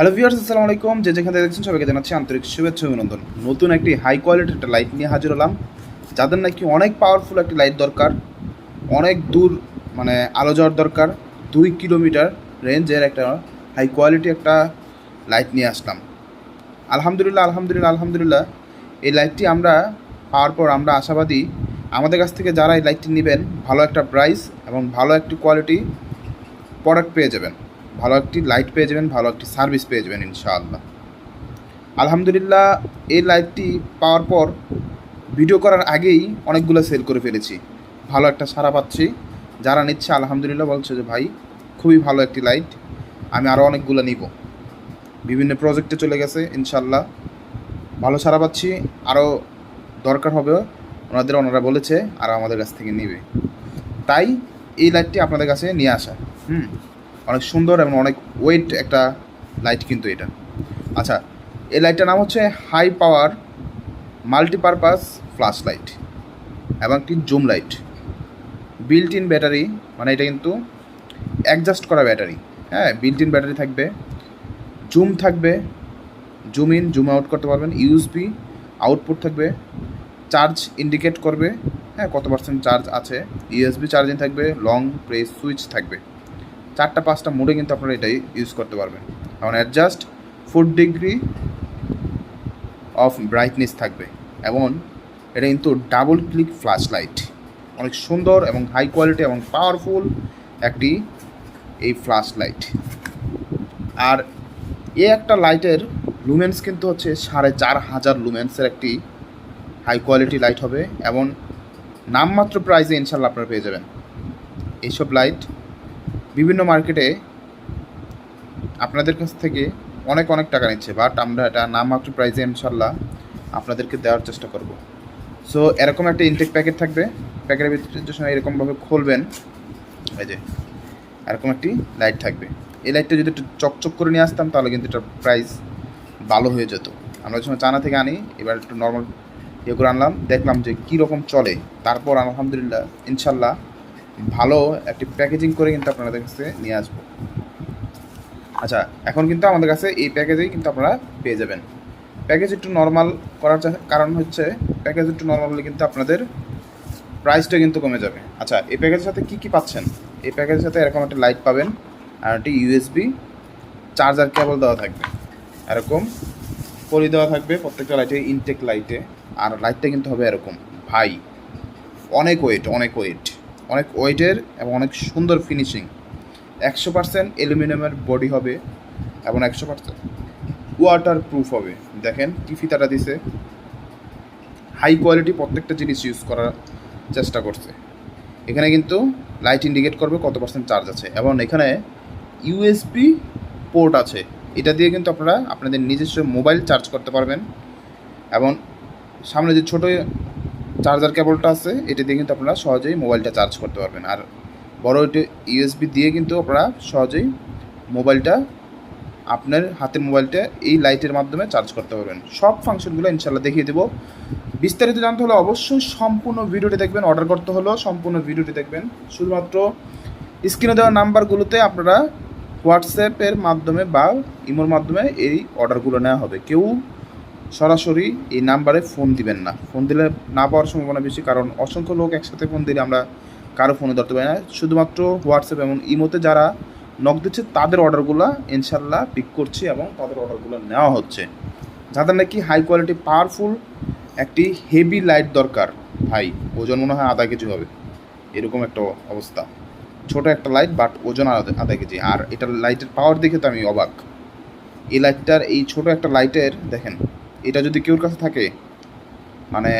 Hello viewers আসসালামু আলাইকুম। যে যেখান দেখছেন সবাইকে জানাচ্ছি আন্তরিক শুভেচ্ছা অভিনন্দন। নতুন একটি হাই কোয়ালিটির একটা লাইট নিয়ে হাজির হলাম। যাদের নাকি অনেক পাওয়ারফুল একটি লাইট দরকার, অনেক দূর মানে আলো যাওয়ার দরকার, দুই কিলোমিটার রেঞ্জের একটা হাই কোয়ালিটি একটা লাইট নিয়ে আসলাম। আলহামদুলিল্লাহ আলহামদুলিল্লাহ আলহামদুলিল্লাহ, এই লাইটটি আমরা পাওয়ার পর আমরা আশাবাদী, আমাদের কাছ থেকে যারা এই লাইটটি নেবেন, ভালো একটা প্রাইস এবং ভালো একটি কোয়ালিটি প্রোডাক্ট পেয়ে যাবেন। ভালো একটি লাইট পেয়ে যাবেন, ভালো একটি সার্ভিস পেয়ে যাবেন ইনশাআল্লাহ। আলহামদুলিল্লাহ, এই লাইটটি পাওয়ার পর ভিডিও করার আগেই অনেকগুলো সেল করে ফেলেছি। ভালো একটা সারা পাচ্ছি। যারা নিচ্ছে, আলহামদুলিল্লাহ বলছে যে, ভাই, খুবই ভালো একটি লাইট আমি আরও অনেকগুলো নিব। বিভিন্ন প্রজেক্টে চলে গেছে ইনশাল্লাহ ভালো সারা পাচ্ছি আরও দরকার হবে, ওনাদের, ওনারা বলেছে, আর আমাদের কাছ থেকে নেবে। তাই এই লাইটটি আপনাদের কাছে নিয়ে আসা। হুম। অনেক সুন্দর এবং অনেক ওয়েট একটা লাইট কিন্তু এটা। আচ্ছা এই লাইটটার নাম হচ্ছে high power multipurpose flash light এবং একটি zoom light built in battery মানে এটা কিন্তু অ্যাডজাস্ট করা ব্যাটারি হ্যাঁ বিল্ট ইন ব্যাটারি থাকবে জুম থাকবে জুম ইন জুম আউট করতে পারবেন ইউএসবি আউটপুট থাকবে চার্জ ইন্ডিকেট করবে হ্যাঁ কত পার্সেন্ট চার্জ আছে ইউএসবি চার্জিং থাকবে লং প্রেস সুইচ থাকবে। চারটা, পাঁচটা মোডে কিন্তু আপনারা এটাই ইউজ করতে পারবেন। এখন adjust four degree of brightness থাকবে এবং এটা কিন্তু ডাবল ক্লিক ফ্ল্যাশ লাইট অনেক সুন্দর এবং হাই কোয়ালিটি এবং পাওয়ারফুল একটি এই ফ্ল্যাশ লাইট আর এ একটা লাইটের লুমেন্স কিন্তু হচ্ছে সাড়ে চার হাজার লুমেন্সের একটি হাই কোয়ালিটি লাইট হবে এবং নামমাত্র প্রাইসে ইনশাল্লাহ আপনারা পেয়ে যাবেন। এইসব লাইট বিভিন্ন মার্কেটে আপনাদের কাছ থেকে অনেক অনেক টাকা নিচ্ছে বাট আমরা এটা নামমাত্র প্রাইসে ইনশাল্লাহ আপনাদেরকে দেওয়ার চেষ্টা করব। সো এরকম একটা ইনটেক প্যাকেট থাকবে। প্যাকেটের ভিতরে যে সময় এরকমভাবে খুলবেন, এই যে, এরকম একটি লাইট থাকবে। এই লাইটটা যদি একটু চকচক করে নিয়ে আসতাম, তাহলে কিন্তু এটার প্রাইস ভালো হয়ে যেত। আমরা যখন চানা থেকে আনি, এবার একটু নর্মাল ইয়ে করে আনলাম, দেখলাম যে কী রকম চলে। তারপর আলহামদুলিল্লাহ ইনশাল্লাহ ভালো একটি প্যাকেজিং করে কিন্তু আপনাদের কাছে নিয়ে আসব। আচ্ছা এখন কিন্তু আমাদের কাছে এই প্যাকেজেই কিন্তু আপনারা পেয়ে যাবেন। প্যাকেজ একটু নর্মাল করার কারণ হচ্ছে প্যাকেজ একটু নর্মাল হলে কিন্তু আপনাদের প্রাইসটা কিন্তু কমে যাবে। আচ্ছা এই প্যাকেজের সাথে কী কী পাচ্ছেন? এই প্যাকেজের সাথে এরকম একটা লাইট পাবেন আর একটি ইউএসবি চার্জার কেবল দেওয়া থাকবে। এরকম পরি দেওয়া থাকবে প্রত্যেকটা লাইটে ইনটেক লাইটে আর লাইটটা কিন্তু হবে এরকম, ভাই, অনেক ওয়েট অনেক ওয়েট অনেক ওয়েটের এবং অনেক সুন্দর ফিনিশিং। একশো পার্সেন্ট অ্যালুমিনিয়ামের বডি হবে এবং একশো পার্সেন্ট ওয়াটার প্রুফ হবে। দেখেন কি ফিতাটা দিছে। হাই কোয়ালিটি প্রত্যেকটা জিনিস ইউজ করার চেষ্টা করছে। এখানে কিন্তু লাইট ইন্ডিকেট করবে কত পার্সেন্ট চার্জ আছে এবং এখানে ইউএসবি পোর্ট আছে। এটা দিয়ে কিন্তু আপনারা আপনাদের নিজস্ব মোবাইল চার্জ করতে পারবেন এবং সামনে যে ছোটো চার্জার কেবলটা আছে, এটা দিয়ে কিন্তু আপনারা সহজেই মোবাইলটা চার্জ করতে পারবেন। আর বড় এটা ইউএসবি দিয়ে কিন্তু আপনারা সহজেই মোবাইলটা আপনার হাতের মোবাইলটা এই লাইটের মাধ্যমে চার্জ করতে পারবেন। সব ফাংশনগুলো ইনশাল্লাহ দেখিয়ে দেবো। বিস্তারিত জানতে হলে অবশ্যই সম্পূর্ণ ভিডিওটি দেখবেন অর্ডার করতে হলেও সম্পূর্ণ ভিডিওটি দেখবেন। শুধুমাত্র স্ক্রিনে দেওয়া নাম্বারগুলোতে আপনারা হোয়াটসঅ্যাপের মাধ্যমে বা ইমোর মাধ্যমে এই অর্ডারগুলো নেওয়া হবে। কেউ সরাসরি এই নাম্বারে ফোন দিবেন না। ফোন দিলে না পাওয়ার সম্ভাবনা বেশি, কারণ অসংখ্য লোক একসাথে ফোন দিলে আমরা কারও ফোনে ধরতে পারি না। শুধুমাত্র হোয়াটসঅ্যাপ এবং ইমোতে যারা নক দিচ্ছে, তাদের অর্ডারগুলো ইনশাল্লাহ পিক করছি এবং তাদের অর্ডারগুলো নেওয়া হচ্ছে। যাদের নাকি হাই কোয়ালিটি পাওয়ারফুল একটি হেভি লাইট দরকার, ভাই, ওজন মনে হয় আধা কেজি হবে। এরকম একটা অবস্থা। ছোট একটা লাইট বাট ওজন আধা কেজি। আর এটার লাইটের পাওয়ার দেখে তো আমি অবাক। এই লাইটটার এই ছোট একটা লাইটের দেখেন এটা যদি কেউর কাছে থাকে মানে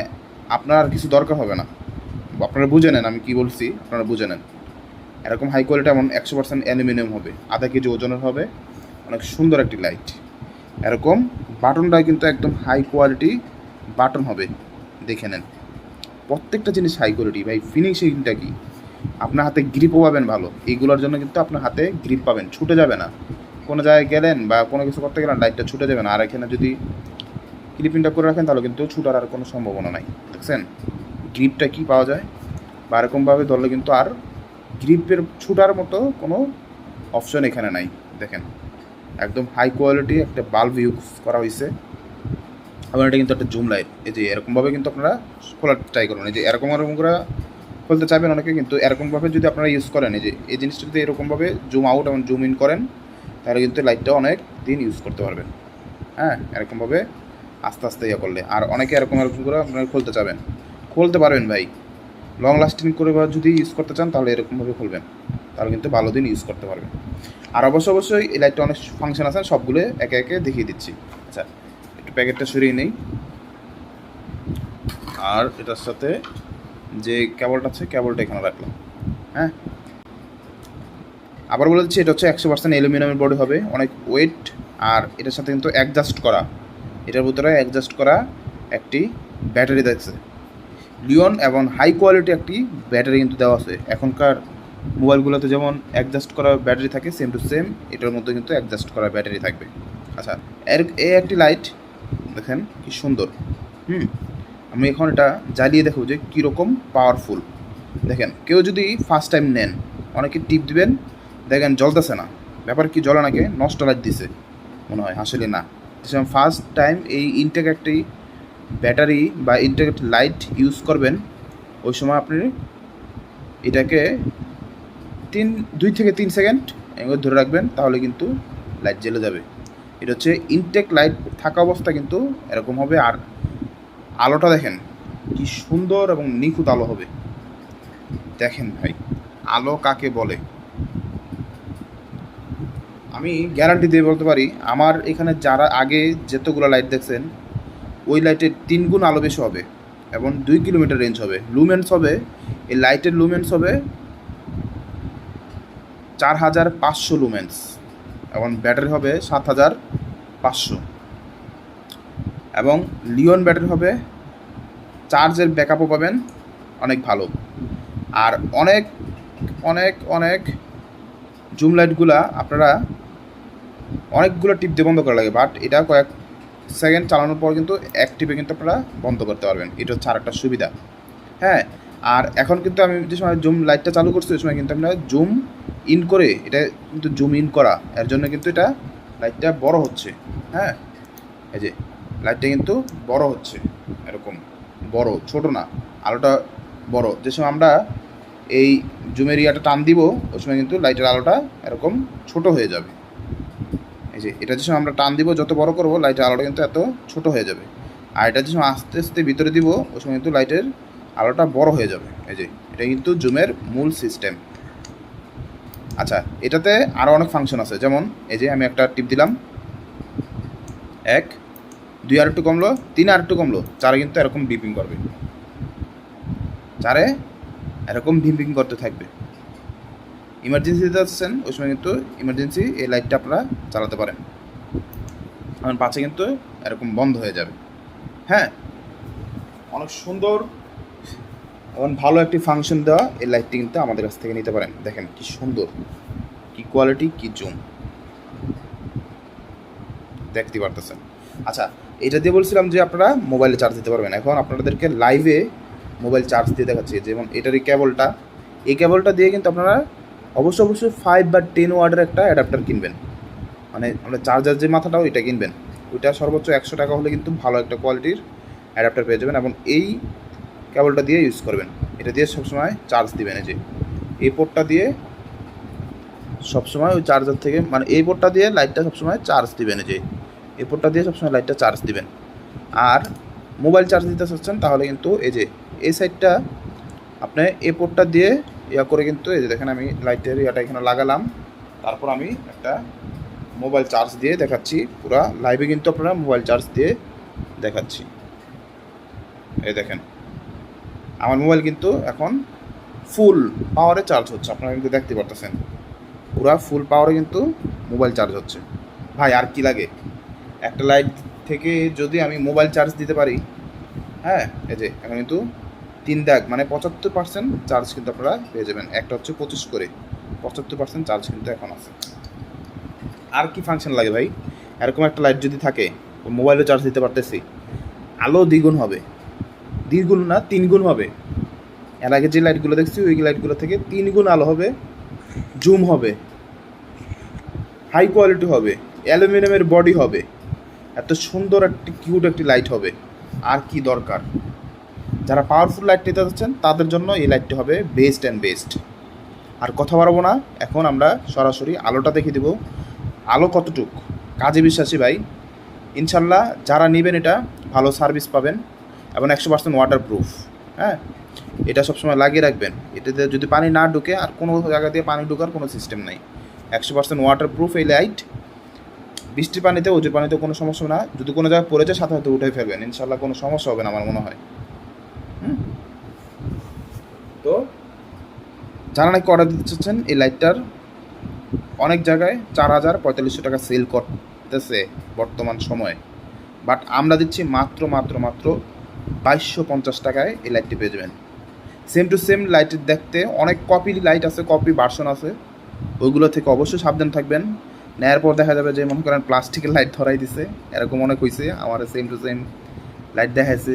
আপনার আর কিছু দরকার হবে না। আপনারা বুঝে নেন আমি কি বলছি, আপনারা বুঝে নেন। এরকম হাই কোয়ালিটি এমন একশো পার্সেন্ট অ্যালুমিনিয়াম হবে, আধা কেজি ওজনের হবে, অনেক সুন্দর একটি লাইট এরকম বাটনটা কিন্তু একদম হাই কোয়ালিটি বাটন হবে, দেখে নেন। প্রত্যেকটা জিনিস হাই কোয়ালিটি ভাই ফিনিশিংটা কি? আপনার হাতে গ্রিপও পাবেন ভালো এইগুলোর জন্য কিন্তু আপনার হাতে গ্রিপ পাবেন, ছুটে যাবে না। কোনো জায়গায় গেলেন বা কোনো কিছু করতে গেলেন লাইটটা ছুটে যাবে না। আর এখানে যদি ক্লিপিংটা করে রাখেন, তাহলে কিন্তু ছুটার আর কোনো সম্ভাবনা নাই। দেখছেন? গ্রিপটা কি পাওয়া যায়? বা এরকমভাবে ধরলে কিন্তু আর গ্রিপের ছুটার মতো কোনো অপশন এখানে নাই। দেখেন, একদম হাই কোয়ালিটি একটা বাল্ব ইউজ করা হয়েছে এবং এটা কিন্তু একটা জুম লাইট এই যে এরকমভাবে কিন্তু আপনারা খোলার ট্রাই করবেন এই যে এরকম এরকম করে খুলতে চাইবেন অনেকে, কিন্তু এরকমভাবে যদি আপনারা ইউজ করেন, এই যে, এই জিনিসটা যদি এরকমভাবে জুম আউট এবং জুম ইন করেন, তাহলে কিন্তু লাইটটা অনেক দিন ইউজ করতে পারবেন। হ্যাঁ এরকমভাবে আস্তে আস্তে ইয়ে করলে। আর অনেকে এরকম এরকম করে আপনারা খুলতে চাবেন। খুলতে পারবেন ভাই। লং লাস্টিং করে যদি ইউজ করতে চান, তাহলে এরকমভাবে খুলবেন। তাহলে কিন্তু ভালো দিন ইউজ করতে পারবেন। আর অবশ্য অবশ্যই এই লাইটটা অনেক ফাংশন আছে সবগুলো একে একে দেখিয়ে দিচ্ছি। আচ্ছা একটু প্যাকেটটা সরিয়ে নেই। আর এটার সাথে যে কেবলটা আছে কেবলটা এখানে রাখলাম। হ্যাঁ? আবার বলে দিচ্ছি, এটা হচ্ছে একশো পার্সেন্ট অ্যালুমিনিয়ামের বডি হবে। অনেক ওয়েট আর এটার সাথে কিন্তু অ্যাডজাস্ট করা। এটার ভিতরে অ্যাডজাস্ট করা একটি ব্যাটারি দেখছে লিওন এবং হাই কোয়ালিটি একটি ব্যাটারি কিন্তু দেওয়া আছে। এখনকার মোবাইলগুলোতে যেমন অ্যাডজাস্ট করা ব্যাটারি থাকে সেম টু সেম এটার মধ্যে কিন্তু অ্যাডজাস্ট করা ব্যাটারি থাকবে। আচ্ছা এর এই একটি লাইট দেখেন কি সুন্দর। হুম, আমি এখন এটা জ্বালিয়ে দেখব যে কীরকম পাওয়ারফুল দেখেন, কেউ যদি ফার্স্ট টাইম নেন, অনেকে টিপ দিবেন, দেখেন জ্বলতেছে না। ব্যাপার কি জ্বলে নাকি নষ্ট লাইট দিছে। মনে হয় আসলে না। ফার্স্ট টাইম এই ইনটেক একটি ব্যাটারি বা ইনটেক লাইট ইউজ করবেন, ওই সময় আপনি এটাকে তিন, দুই থেকে তিন সেকেন্ড এগুলো ধরে রাখবেন, তাহলে কিন্তু লাইট জ্বেলে যাবে। এটা হচ্ছে ইনটেক লাইট থাকা অবস্থা কিন্তু এরকম হবে। আর আলোটা দেখেন, কি সুন্দর এবং নিখুঁত আলো হবে। দেখেন ভাই, আলো কাকে বলে? আমি গ্যারান্টি দিয়ে বলতে পারি, আমার এখানে যারা আগে যেতগুলো লাইট দেখছেন, ওই লাইটের তিন গুণ আলো বেশি হবে এবং দুই কিলোমিটার রেঞ্জ হবে। লুমেন্স হবে, এই লাইটের লুমেন্স হবে চার হাজার পাঁচশো লুমেন্স এবং ব্যাটারি হবে সাত হাজার পাঁচশো। এবং লিওন ব্যাটারি হবে চার্জের ব্যাকআপও পাবেন, অনেক ভালো। আর অনেক অনেক অনেক জুম লাইটগুলা আপনারা অনেকগুলো টিপ দিয়ে বন্ধ করা লাগে বাট এটা কয়েক সেকেন্ড চালানোর পর কিন্তু এক টিপে কিন্তু আপনারা বন্ধ করতে পারবেন। এটা হচ্ছে আরেকটা সুবিধা। হ্যাঁ আর এখন কিন্তু আমি যে সময় জুম লাইটটা চালু করছি, ওই সময় কিন্তু আমরা জুম ইন করে, এটা কিন্তু জুম ইন করা, এর জন্য কিন্তু এটা লাইটটা বড় হচ্ছে। হ্যাঁ এই যে লাইটটা কিন্তু বড় হচ্ছে, এরকম বড়, ছোট না, আলোটা বড়। যে সময় আমরা এই জুমের ইয়াটা টান দিব, ওই সময় কিন্তু লাইটের আলোটা এরকম ছোট হয়ে যাবে। এই যে, এটা যে সময় আমরা টান দিব, যত বড় করব লাইটের আলোটা কিন্তু এত ছোট হয়ে যাবে। আর এটা যে সময় আস্তে আস্তে ভিতরে দিব, ওই সময় কিন্তু লাইটের আলোটা বড় হয়ে যাবে। এই যে, এটা কিন্তু জুমের মূল সিস্টেম আচ্ছা এটাতে আরও অনেক ফাংশন আছে। যেমন, এই যে আমি একটা টিপ দিলাম। এক, দুই আর একটু কমলো, তিন আর একটু কমলো, চারে কিন্তু এরকম বিপিং করবে। চারে এরকম ভিম্পিং করতে থাকবে। ইমার্জেন্সিতে আসছেন ওই সময় কিন্তু ইমার্জেন্সি এই লাইটটা আপনারা চালাতে পারেন। কারণ পাশে কিন্তু এরকম বন্ধ হয়ে যাবে। হ্যাঁ? অনেক সুন্দর এবং ভালো একটি ফাংশন দেওয়া এই লাইটটি কিন্তু আমাদের কাছ থেকে নিতে পারেন। দেখেন কি সুন্দর, কি কোয়ালিটি কি জুম দেখতে পারতেছেন। আচ্ছা এটা দিয়ে বলছিলাম যে আপনারা মোবাইলে চার্জ দিতে পারবেন। এখন আপনাদেরকে লাইভে মোবাইল চার্জ দিয়ে দেখাচ্ছি। যেমন এটার এই কেবলটা এই কেবলটা দিয়ে কিন্তু আপনারা অবশ্যই অবশ্যই ফাইভ বা টেন ওয়ার্ডের একটা অ্যাডাপ্টার কিনবেন। মানে আমরা চার্জার যে মাথাটা ওইটা কিনবেন। ওইটা সর্বোচ্চ একশো টাকা হলে কিন্তু ভালো একটা কোয়ালিটির অ্যাডাপ্টার পেয়ে যাবেন এবং এই কেবলটা দিয়ে ইউজ করবেন। এটা দিয়ে সবসময় চার্জ দিবেন এই যে। এই পোর্টটা দিয়ে সবসময় ওই চার্জার থেকে মানে এই পোর্টটা দিয়ে লাইটটা সবসময় চার্জ দিবেন এই যে। এই পোর্টটা দিয়ে সবসময় লাইটটা চার্জ দিবেন। আর মোবাইল চার্জ দিতে চাচ্ছেন তাহলে কিন্তু এই যে, এই সাইডটা আপনি এই পোর্টটা দিয়ে ইয়া করে কিন্তু এই যে দেখেন আমি লাইটের ইয়াটা এখানে লাগালাম। তারপর আমি একটা মোবাইল চার্জ দিয়ে দেখাচ্ছি, পুরা লাইভে কিন্তু আপনারা মোবাইল চার্জ দিয়ে দেখাচ্ছি। এই দেখেন, আমার মোবাইল কিন্তু এখন ফুল পাওয়ারে চার্জ হচ্ছে, আপনারা কিন্তু দেখতে পারতেছেন। পুরা ফুল পাওয়ারে কিন্তু মোবাইল চার্জ হচ্ছে। ভাই, আর কি লাগে? একটা লাইট থেকে যদি আমি মোবাইল চার্জ দিতে পারি হ্যাঁ এই যে, এখন কিন্তু তিন দাগ মানে পঁচাত্তর পার্সেন্ট চার্জ কিন্তু আপনারা পেয়ে যাবেন। একটা হচ্ছে পঁচিশ করে। পঁচাত্তর পার্সেন্ট চার্জ কিন্তু এখন আছে। আর কি ফাংশন লাগে ভাই? এরকম একটা লাইট যদি থাকে মোবাইলে চার্জ দিতে পারতেছি। আলো দ্বিগুণ হবে। দ্বিগুণ না তিন গুণ হবে। এর আগে যে লাইটগুলো দেখছি, ওই লাইটগুলো থেকে তিন গুণ আলো হবে জুম হবে হাই কোয়ালিটি হবে, অ্যালুমিনিয়ামের বডি হবে। এত সুন্দর একটি কিউট একটি লাইট হবে। আর কি দরকার? যারা পাওয়ারফুল লাইট নিতে যাচ্ছেন তাদের জন্য এই লাইটটি হবে বেস্ট অ্যান্ড বেস্ট আর কথা বাড়াবো না, এখন আমরা সরাসরি আলোটা দেখে দেব। আলো কতটুক? কাজে বিশ্বাসী ভাই, ইনশাল্লাহ যারা নেবেন এটা, ভালো সার্ভিস পাবেন এবং একশো পার্সেন্ট ওয়াটার প্রুফ হ্যাঁ? এটা সবসময় লাগিয়ে রাখবেন। এটাতে যদি পানি না ঢুকে, আর কোনো জায়গা দিয়ে পানি ঢোকার কোনো সিস্টেম নাই। একশো পার্সেন্ট ওয়াটার প্রুফ এই লাইট বৃষ্টির পানিতে ওজুর পানিতে কোনো সমস্যা না। যদি কোনো জায়গায় পড়ে যায় সাথে সাথে উঠে ফেলবেন। ইনশাল্লাহ কোনো সমস্যা হবে না, আমার মনে হয় হুম? তো যারা নাকি অর্ডার দিতে চাচ্ছেন, এই লাইটটার অনেক জায়গায় চার হাজার পঁয়তাল্লিশশো টাকা সেল করতেছে বর্তমান সময়ে। বাট আমরা দিচ্ছি মাত্র মাত্র মাত্র বাইশশো পঞ্চাশ টাকায় এই লাইটটি পেয়ে যাবেন। সেম টু সেম লাইটের দেখতে অনেক কপি লাইট আছে কপি ভার্সন আছে। ওইগুলো থেকে অবশ্যই সাবধান থাকবেন। নেয়ার পর দেখা যাবে যে মনে করেন প্লাস্টিকের লাইট ধরাই দিছে। এরকম অনেক হয়েছে আমার সেম টু সেম লাইট দেখাইছে।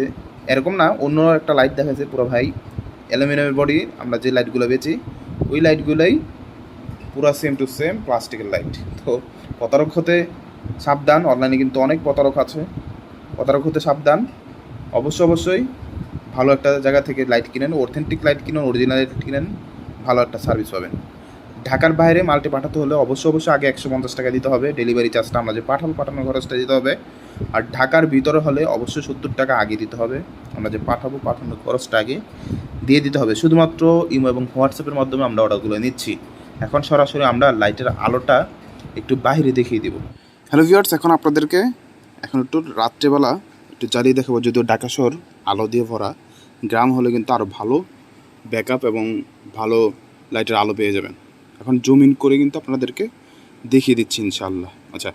এরকম না, অন্য একটা লাইট দেখাইছে পুরো ভাই। অ্যালুমিনিয়ামের বডি আমরা যে লাইটগুলো বেচি, ওই লাইটগুলোই পুরো সেম টু সেম প্লাস্টিকের লাইট তো প্রতারক হতে সাবধান অনলাইনে কিন্তু অনেক প্রতারক আছে। প্রতারক হতে সাবধান। অবশ্য অবশ্যই ভালো একটা জায়গা থেকে লাইট কিনেন অথেন্টিক লাইট কিনেন অরিজিনাল লাইট কিনেন, ভালো একটা সার্ভিস পাবেন। ঢাকার বাইরে মালটি পাঠাতে হলে অবশ্যই অবশ্যই আগে একশো পঞ্চাশ টাকা দিতে হবে। ডেলিভারি চার্জটা আমরা যে পাঠাবো, পাঠানোর খরচটা দিতে হবে। আর ঢাকার ভিতরে হলে অবশ্যই সত্তর টাকা আগে দিতে হবে। আমরা যে পাঠাবো, পাঠানোর খরচটা আগে দিয়ে দিতে হবে। শুধুমাত্র ইমো এবং হোয়াটসঅ্যাপের মাধ্যমে আমরা অর্ডারগুলো নিচ্ছি। এখন সরাসরি আমরা লাইটের আলোটা একটু বাইরে দেখিয়ে দিব। হ্যালো ভিউয়ার্স এখন আপনাদেরকে এখন একটু রাত্রেবেলা একটু জ্বালিয়ে দেখাবো। যদিও ঢাকা শহর আলো দিয়ে ভরা, গ্রাম হলে কিন্তু আরও ভালো ব্যাকআপ এবং ভালো লাইটের আলো পেয়ে যাবেন। এখন জুম ইন করে কিন্তু আপনাদেরকে দেখিয়ে দিচ্ছি ইনশাআল্লাহ। আচ্ছা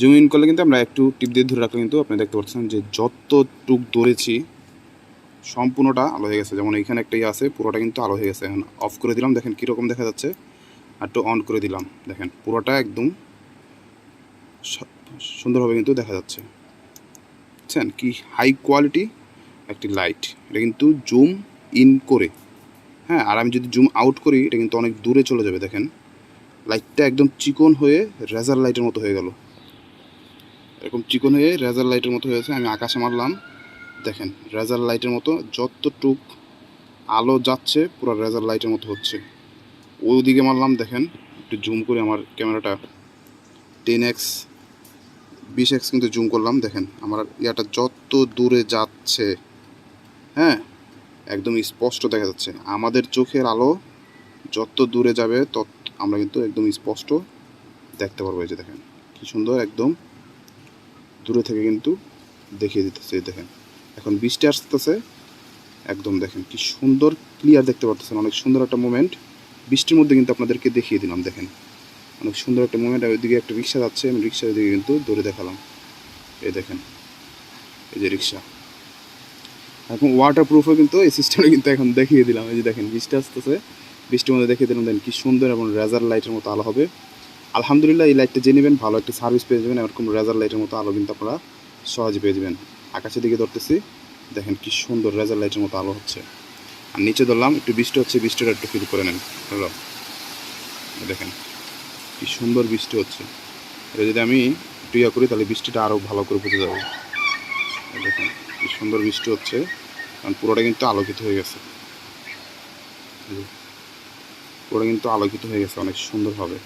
জুম ইন করলে কিন্তু আমরা একটু টিপ দিয়ে ধরে রাখলে কিন্তু আপনি দেখতে পাচ্ছেন যে যতটুক ধরেছি সম্পূর্ণটা আলো হয়ে গেছে। যেমন এখানে একটাই আছে, পুরোটা কিন্তু আলো হয়ে গেছে। এখন অফ করে দিলাম, দেখেন কীরকম দেখা যাচ্ছে। আর একটু অন করে দিলাম, দেখেন পুরোটা একদম সুন্দরভাবে কিন্তু দেখা যাচ্ছে। বুঝছেন? কি হাই কোয়ালিটি একটি লাইট এটা কিন্তু জুম ইন করে হ্যাঁ আর আমি যদি জুম আউট করি, এটা কিন্তু অনেক দূরে চলে যাবে, দেখেন। লাইটটা একদম চিকন হয়ে রেজার লাইটের মতো হয়ে গেল। এরকম চিকন হয়ে রেজার লাইটের মতো হয়েছে, আমি আকাশে মারলাম। দেখেন রেজার লাইটের মতো যতটুক আলো যাচ্ছে, পুরো রেজার লাইটের মতো হচ্ছে। ওদিকে মারলাম, দেখেন, একটু জুম করে আমার ক্যামেরাটা টেন এক্স বিশ এক্স কিন্তু জুম করলাম, দেখেন, আমার ইয়াটা যত দূরে যাচ্ছে হ্যাঁ একদম স্পষ্ট দেখা যাচ্ছে। আমাদের চোখের আলো যত দূরে যাবে, তত আমরা কিন্তু একদম স্পষ্ট দেখতে পারব এই যে দেখেন। কি সুন্দর একদম দূরে থেকে কিন্তু দেখিয়ে দিতেছে এই দেখেন। এখন বৃষ্টি আসতেছে, একদম দেখেন কি সুন্দর ক্লিয়ার দেখতে পারতেছেন। অনেক সুন্দর একটা মোমেন্ট বৃষ্টির মধ্যে কিন্তু আপনাদেরকে দেখিয়ে দিলাম, দেখেন। অনেক সুন্দর একটা মোমেন্ট ওইদিকে একটা রিক্সা যাচ্ছে, আমি রিক্সার দিকে কিন্তু দৌড়ে দেখালাম। এই দেখেন, এই যে রিক্সা। এখন ওয়াটার প্রুফও কিন্তু এই সিস্টেমে কিন্তু এখন দেখিয়ে দিলাম। এই যে দেখেন, বৃষ্টি আসতেছে। বৃষ্টির মধ্যে দেখিয়ে দিলাম, দেখেন কি সুন্দর এবং রেজার লাইটের মতো আলো হবে। আলহামদুলিল্লাহ এই লাইটটা যে নেবেন, ভালো একটা সার্ভিস পেয়ে যাবেন। এরকম রেজার লাইটের মতো আলো কিন্তু আপনারা সহজে পেয়ে যাবেন। আকাশের দিকে ধরতেছি, দেখেন কি সুন্দর রেজার লাইটের মতো আলো হচ্ছে। আর নিচে ধরলাম, একটু বৃষ্টি হচ্ছে, বৃষ্টিটা একটু ফিল করে নেন। হলো দেখেন কি সুন্দর বৃষ্টি হচ্ছে। এটা যদি আমি একটু ইয়া করি, তাহলে বৃষ্টিটা আরও ভালো করে বোঝা যাবে। দেখেন। সুন্দর বৃষ্টি হচ্ছে। কারণ পুরোটা কিন্তু আলোকিত হয়ে গেছে। পুরোটা কিন্তু আলোকিত হয়ে গেছে অনেক সুন্দরভাবে।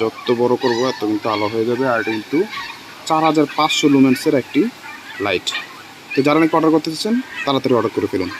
যত বড় করব, এত কিন্তু আলো হয়ে যাবে। আর এটা কিন্তু চার হাজার পাঁচশো লুমেন্সের একটি লাইট তো যারা নাকি অর্ডার করতে চাচ্ছেন, তাড়াতাড়ি অর্ডার করে ফেলুন।